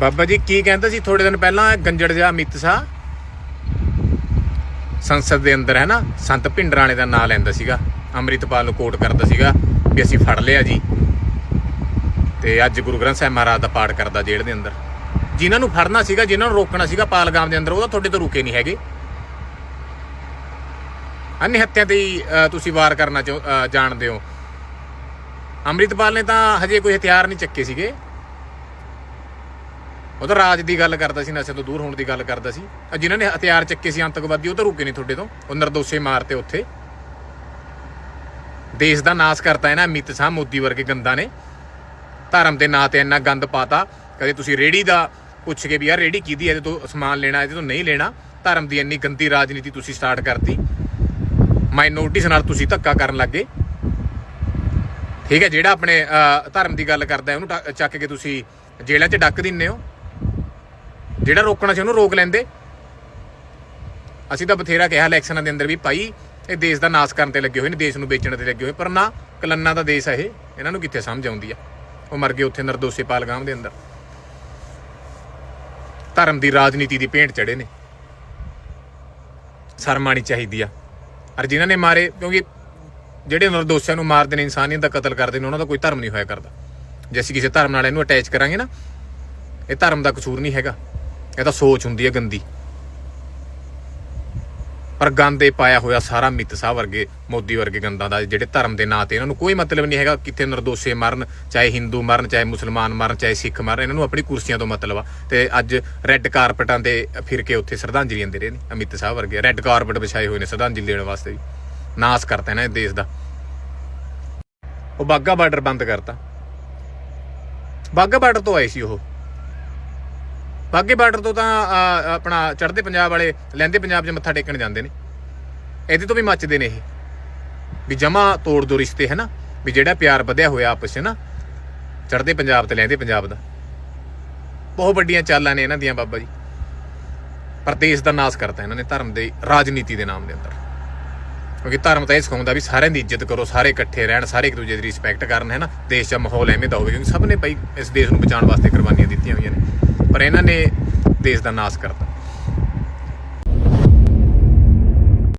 ਬਾਬਾ ਜੀ, ਕੀ ਕਹਿੰਦਾ ਸੀ? ਥੋੜੇ ਦਿਨ ਪਹਿਲਾਂ ਗੰਜੜ ਜਿਹਾ ਅਮਿਤ ਸ਼ਾਹ ਸੰਸਦ ਦੇ ਅੰਦਰ ਹੈ ਨਾ ਸੰਤ ਭਿੰਡਰਾਣੇ ਦਾ ਨਾਂ ਲੈਂਦਾ ਸੀਗਾ। ਅੰਮ੍ਰਿਤਪਾਲ ਨੂੰ ਕੋਟ ਕਰਦਾ ਸੀਗਾ ਵੀ ਅਸੀਂ ਫੜ ਲਿਆ ਜੀ। ਤੇ ਅੱਜ ਗੁਰੂ ਗ੍ਰੰਥ ਸਾਹਿਬ ਮਹਾਰਾਜ ਦਾ ਪਾਠ ਕਰਦਾ ਜੇਲ੍ਹ ਦੇ ਅੰਦਰ। ਜਿਨ੍ਹਾਂ ਨੂੰ ਫੜਨਾ ਸੀਗਾ, ਜਿਨ੍ਹਾਂ ਨੂੰ ਰੋਕਣਾ ਸੀਗਾ ਪਾਲਗਾਮ ਦੇ ਅੰਦਰ ਉਹ ਤਾਂ ਤੁਹਾਡੇ ਤੋਂ ਰੁਕੇ ਨਹੀਂ ਹੈਗੇ। ਅੰਨੇ ਹੱਤਿਆਂ ਤੇ ਤੁਸੀਂ ਵਾਰ ਕਰਨਾ ਚਾਹੁ- ਜਾਣਦੇ ਹੋ। ਅੰਮ੍ਰਿਤਪਾਲ ਨੇ ਤਾਂ ਹਜੇ ਕੋਈ ਹਥਿਆਰ ਨਹੀਂ ਚੱਕੇ ਸੀਗੇ। ਉਹ ਤਾਂ ਰਾਜ ਦੀ ਗੱਲ ਕਰਦਾ ਸੀ, ਨਸ਼ੇ ਤੋਂ ਦੂਰ ਹੋਣ ਦੀ ਗੱਲ ਕਰਦਾ ਸੀ। ਆਹ ਜਿਨ੍ਹਾਂ ਨੇ ਹਥਿਆਰ ਚੱਕੇ ਸੀ ਅੰਤਕਵਾਦੀ ਉਹ ਤਾਂ ਰੁਕੇ ਨਹੀਂ ਤੁਹਾਡੇ ਤੋਂ। ਉਹ ਨਿਰਦੋਸ਼ੇ ਮਾਰਤੇ ਉੱਥੇ। ਦੇਸ਼ ਦਾ ਨਾਸ ਕਰਤਾ ਇਹਨਾਂ ਅਮਿਤ ਸ਼ਾਹ, ਮੋਦੀ ਵਰਗੇ ਗੰਦਾ ਨੇ। ਧਰਮ ਦੇ ਨਾਂ ਤੇ ਇੰਨਾ ਗੰਦ ਪਾਤਾ, ਕਦੇ ਤੁਸੀਂ ਰੇੜੀ ਦਾ ਪੁੱਛ ਕੇ ਵੀ, ਯਾਰ ਰੇੜੀ ਕਿਹਦੀ ਇਹਦੇ ਤੋਂ ਸਮਾਨ ਲੈਣਾ, ਇਹਦੇ ਤੋਂ ਨਹੀਂ ਲੈਣਾ? ਧਰਮ ਦੀ ਇੰਨੀ ਗੰਦੀ ਰਾਜਨੀਤੀ ਤੁਸੀਂ ਸਟਾਰਟ ਕਰਤੀ। ਮਾਈਨੋਰਟੀਜ਼ ਨਾਲ ਤੁਸੀਂ ਧੱਕਾ ਕਰਨ ਲੱਗੇ। ਠੀਕ ਹੈ, ਜਿਹੜਾ ਆਪਣੇ ਧਰਮ ਦੀ ਗੱਲ ਕਰਦਾ ਉਹਨੂੰ ਟਾ- ਚੱਕ ਕੇ ਤੁਸੀਂ ਜੇਲ੍ਹਾਂ 'ਚ ਡੱਕ ਦਿੰਨੇ ਹੋ। ਜਿਹੜਾ ਰੋਕਣਾ ਸੀ ਉਹਨੂੰ ਰੋਕ ਲੈਂਦੇ। ਅਸੀਂ ਤਾਂ ਬਥੇਰਾ ਕਿਹਾ ਇਲੈਕਸ਼ਨਾਂ ਦੇ ਅੰਦਰ ਵੀ ਭਾਈ, ਇਹ ਦੇਸ਼ ਦਾ ਨਾਸ ਕਰਨ ਤੇ ਲੱਗੇ ਹੋਏ ਨੇ, ਦੇਸ਼ ਨੂੰ ਵੇਚਣ ਤੇ ਲੱਗੇ ਹੋਏ, ਪਰ ਨਾ ਕਲੰਨਾ ਦਾ ਦੇਸ਼ ਹੈ ਇਹ, ਇਹਨਾਂ ਨੂੰ ਕਿੱਥੇ ਸਮਝ ਆਉਂਦੀ ਆ? ਉਹ ਮਰ ਗਏ ਉੱਥੇ ਨਰਦੋਸ਼ੇ ਪਾਲਗਾਮ ਦੇ ਅੰਦਰ। ਧਰਮ ਦੀ ਰਾਜਨੀਤੀ ਦੀ ਭੇਂਟ ਚੜੇ ਨੇ। ਸ਼ਰਮਾਣੀ ਚਾਹੀਦੀ ਆ। ਔਰ ਜਿਨ੍ਹਾਂ ਨੇ ਮਾਰੇ, ਕਿਉਂਕਿ ਜਿਹੜੇ ਨਿਰਦੋਸ਼ਿਆਂ ਨੂੰ ਮਾਰਦੇ ਨੇ ਇਨਸਾਨੀਅਤ ਦਾ ਕਤਲ ਕਰਦੇ ਨੇ ਉਹਨਾਂ ਦਾ ਕੋਈ ਧਰਮ ਨਹੀਂ ਹੋਇਆ ਕਰਦਾ। ਜੇ ਅਸੀਂ ਕਿਸੇ ਧਰਮ ਨਾਲ ਇਹਨੂੰ ਅਟੈਚ ਕਰਾਂਗੇ ਨਾ, ਇਹ ਧਰਮ ਦਾ ਕਸੂਰ ਨਹੀਂ ਹੈਗਾ। ਇਹ ਤਾਂ ਸੋਚ ਹੁੰਦੀ ਹੈ ਗੰਦੀ। ਪਰ ਗੰਦ ਇਹ ਪਾਇਆ ਹੋਇਆ ਸਾਰਾ ਮਿੱਤ ਸਾਹਿਬ ਵਰਗੇ, ਮੋਦੀ ਵਰਗੇ ਗੰਦਾ ਦਾ, ਜਿਹੜੇ ਧਰਮ ਦੇ ਨਾਂ ਤੇ ਇਹਨਾਂ ਨੂੰ ਕੋਈ ਮਤਲਬ ਨਹੀਂ ਹੈਗਾ, ਕਿੱਥੇ ਨਿਰਦੋਸ਼ੇ ਮਰਨ, ਚਾਹੇ ਹਿੰਦੂ ਮਰਨ, ਚਾਹੇ ਮੁਸਲਮਾਨ ਮਰਨ, ਚਾਹੇ ਸਿੱਖ ਮਰਨ, ਇਹਨਾਂ ਨੂੰ ਆਪਣੀ ਕੁਰਸੀਆਂ ਤੋਂ ਮਤਲਬ ਆ। ਤੇ ਅੱਜ ਰੈੱਡ ਕਾਰਪਟਾਂ ਤੇ ਫਿਰ ਕੇ ਉੱਥੇ ਸ਼ਰਧਾਂਜਲੀ ਦਿੰਦੇ ਰਹੇ ਨੇ, ਅਮਿਤ ਸਾਹਿਬ ਵਰਗੇ। ਰੈੱਡ ਕਾਰਪਟ ਵਿਛਾਏ ਹੋਏ ਨੇ ਸ਼ਰਧਾਂਜਲੀ ਦੇਣ ਵਾਸਤੇ ਨਾਸ ਕਰਤਾ ਇਹਨਾਂ ਨੇ ਦੇਸ਼ ਦਾ। ਉਹ ਬਾਗਾ ਬਾਰਡਰ ਬੰਦ ਕਰਤਾ। ਬਾਗਾ ਬਾਰਡਰ ਤੋਂ ਆਏ ਸੀ ਉਹ। ਬਾਗੇ ਬਾਰਡਰ ਤੋਂ ਤਾਂ ਆਪਣਾ ਚੜ੍ਹਦੇ ਪੰਜਾਬ ਵਾਲੇ, ਲੈਂਦੇ ਪੰਜਾਬ 'ਚ ਮੱਥਾ ਟੇਕਣ ਜਾਂਦੇ ਨੇ। ਇਹਦੇ ਤੋਂ ਵੀ ਮੱਚਦੇ ਨੇ ਇਹ। ਵੀ ਜਮਾ ਤੋੜ ਦੋ ਰਿਸ਼ਤੇ ਹੈ ਨਾ ਵੀ ਜਿਹੜਾ ਪਿਆਰ ਵਧਿਆ ਹੋਇਆ ਆਪਸ 'ਚ ਨਾ ਚੜ੍ਹਦੇ ਪੰਜਾਬ ਤੇ ਲੈਂਦੇ ਪੰਜਾਬ ਦਾ। ਬਹੁਤ ਵੱਡੀਆਂ ਚਾਲਾਂ ਨੇ ਇਹਨਾਂ ਦੀਆਂ, ਬਾਬਾ ਜੀ। ਪਰ ਦੇਸ਼ ਦਾ ਨਾਸ ਕਰਤਾ ਇਹਨਾਂ ਨੇ ਧਰਮ ਦੇ, ਰਾਜਨੀਤੀ ਦੇ ਨਾਮ ਦੇ ਅੰਦਰ। ਕਿਉਂਕਿ ਧਰਮ ਤਾਂ ਇਹ ਸਿਖਾਉਂਦਾ ਵੀ ਸਾਰਿਆਂ ਦੀ ਇੱਜ਼ਤ ਕਰੋ, ਸਾਰੇ ਇਕੱਠੇ ਰਹਿਣ, ਸਾਰੇ ਇੱਕ ਦੂਜੇ ਦੀ ਰਿਸਪੈਕਟ ਕਰਨ ਹੈ ਨਾ ਦੇਸ਼ ਦਾ ਮਾਹੌਲ ਐਵੇਂ ਦਾ ਹੋਵੇ, ਕਿਉਂਕਿ ਸਭ ਨੇ ਭਾਈ ਇਸ ਦੇਸ਼ ਨੂੰ ਬਚਾਉਣ ਵਾਸਤੇ ਕੁਰਬਾਨੀਆਂ ਦਿੱਤੀਆਂ ਹੋਈਆਂ ਨੇ। ਪਰ ਇਹਨਾਂ ਨੇ ਦੇਸ਼ ਦਾ ਨਾਸ ਕਰਤਾ।